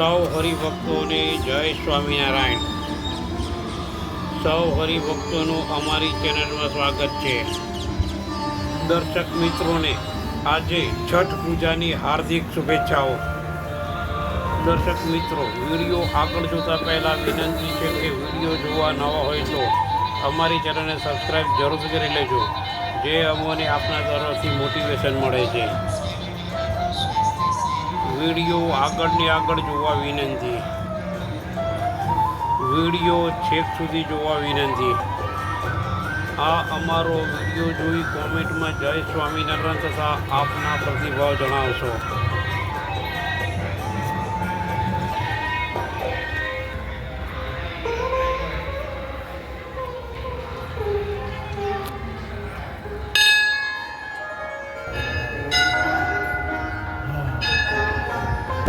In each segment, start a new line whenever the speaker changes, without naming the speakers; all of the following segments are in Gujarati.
સૌ હરિભક્તોને જય સ્વામિનારાયણ. સૌ હરિભક્તોનું અમારી ચેનલમાં સ્વાગત છે. દર્શક મિત્રોને આજે છઠ પૂજાની હાર્દિક શુભેચ્છાઓ. દર્શક મિત્રો, વીડિયો આગળ જોતા પહેલાં વિનંતી છે કે વીડિયો જોવા નવા હોય તો અમારી ચેનલને સબસ્ક્રાઈબ જરૂર કરી લેજો. જે અમોને આપના તરફથી મોટિવેશન મળે છે. વીડિયો આગળની આગળ જોવા વિનંતી. વીડિયો છેક સુધી જોવા વિનંતી. આ અમારો વીડિયો જોઈ કોમેન્ટમાં જય સ્વામિનારાયણ તથા આપના પ્રતિભાવ જણાવશો.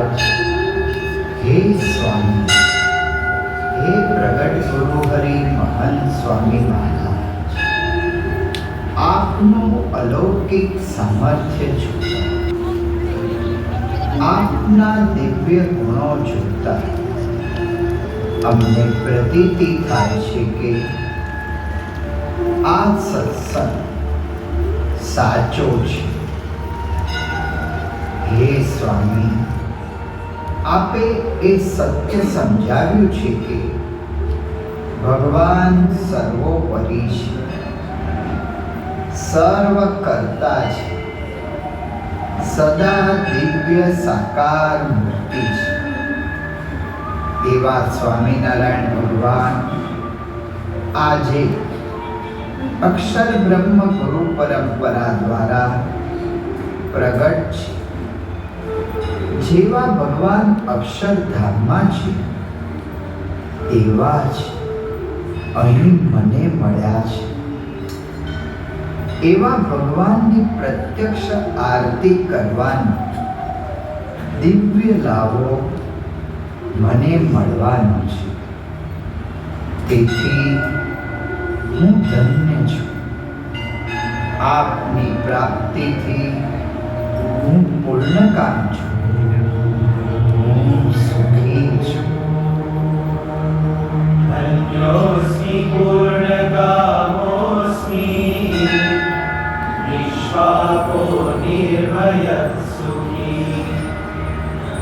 હે સ્વામી હે પ્રગટ ગુરુ હરિ મહંત સ્વામી મહારાજ આપનું અલૌકિક સામર્થ્ય જોતા આપના દિવ્ય ગુણો જોતા અમને પ્રતીતિ થાય છે કે આ સત્સંગ સાચો છે હે સ્વામી આપે એ સત્ય સમજાવ્યું છે કે ભગવાન સર્વોપરી છે. સર્વ કરતા છે. સદા દિવ્ય સાકાર મૂર્તિ છે. એવા સ્વામિનારાયણ ભગવાન આજે અક્ષર બ્રહ્મ ગુરુ પરંપરા દ્વારા પ્રગટ છે. જેવા ભગવાન અક્ષરધામમાં છે, એવા જ અહીં મને મળ્યા છે. એવા ભગવાનની પ્રત્યક્ષ આરતી કરવાનો દિવ્ય લાવો મને મળવાનો છે. તેથી હું ધન્ય છું. આપની પ્રાપ્તિથી હું પૂર્ણકામ છું.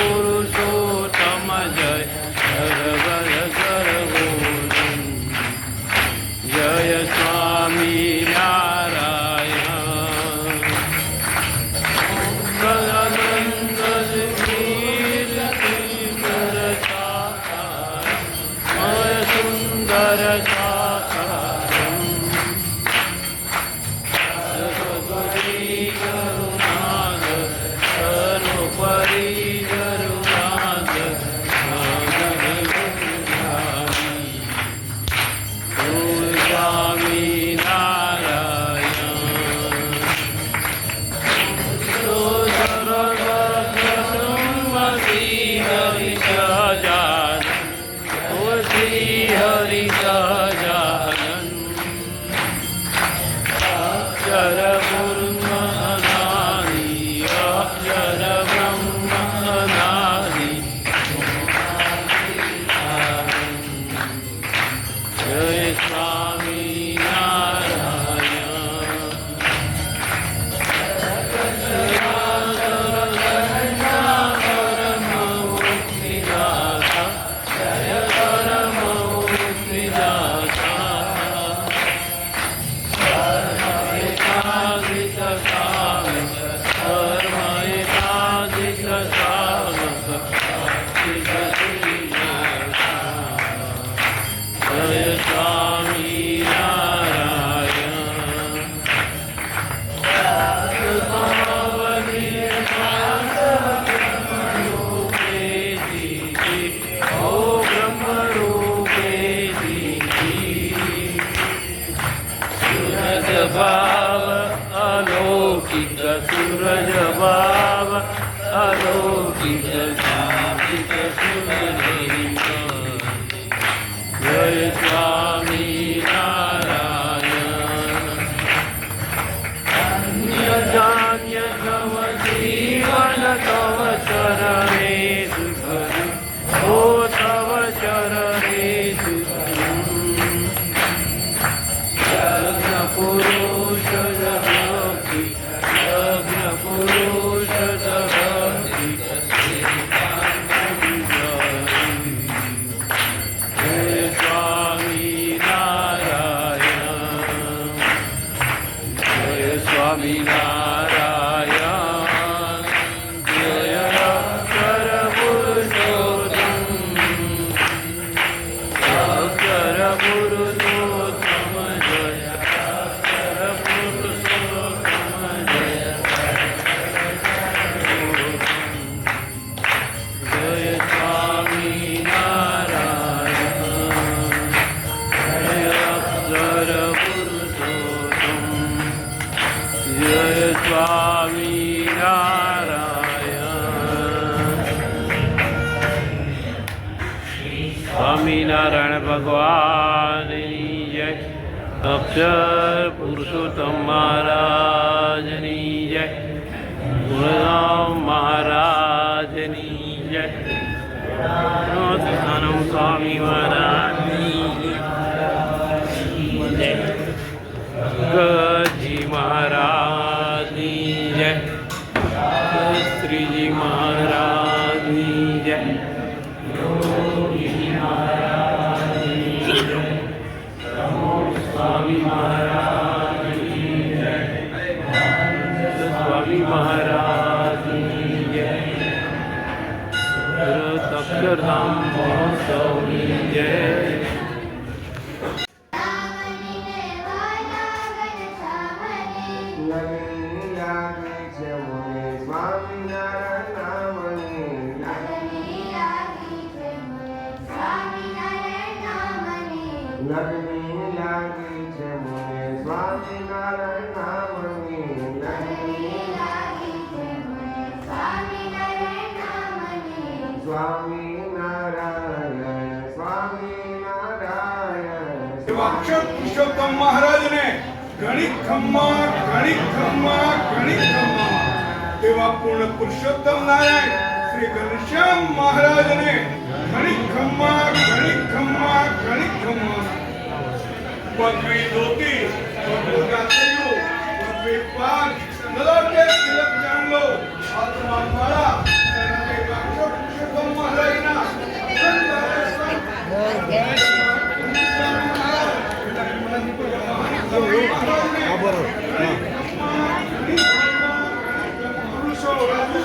પુરુષોત્તમ જય અક્ષર સર્વો જય સ્વામી નારાયણ સુંદર हरि ભાવ અલૌકિક સુરજ ભાવ અલૌકિક સ્વામિનારાયણ ભગવાનની જય. અક્ષર પુરુષોત્તમ મહારાજની જય. ગુણરામ મહારાજની જય. સ્વામી મહારાજની
લગની લાગે છે મને સ્વામિનારાયણ નામની સ્વામિનારાયણ સ્વામિનારાયણ
અક્ષર પુરુષોત્તમ મહારાજને ઘણી ખમ્મા ઘણી ખમ્મા ઘણી ખમ્મા. એવા નારાયણ શ્રી ઘનશ્યામ મહારાજને ઘણી ખમ્મા ઘણી ખમ્મા ઘણી ખમ્મા પગવી ધોતી પગલું ગાતૈયું પગવી પાક નલોટે તિલક ચાંદલો હાથમાં માળા અને તે અક્ષર પુરુષોત્તમ મહારાજના અખંડ આશીર્વાદ પુરુષો રાજુ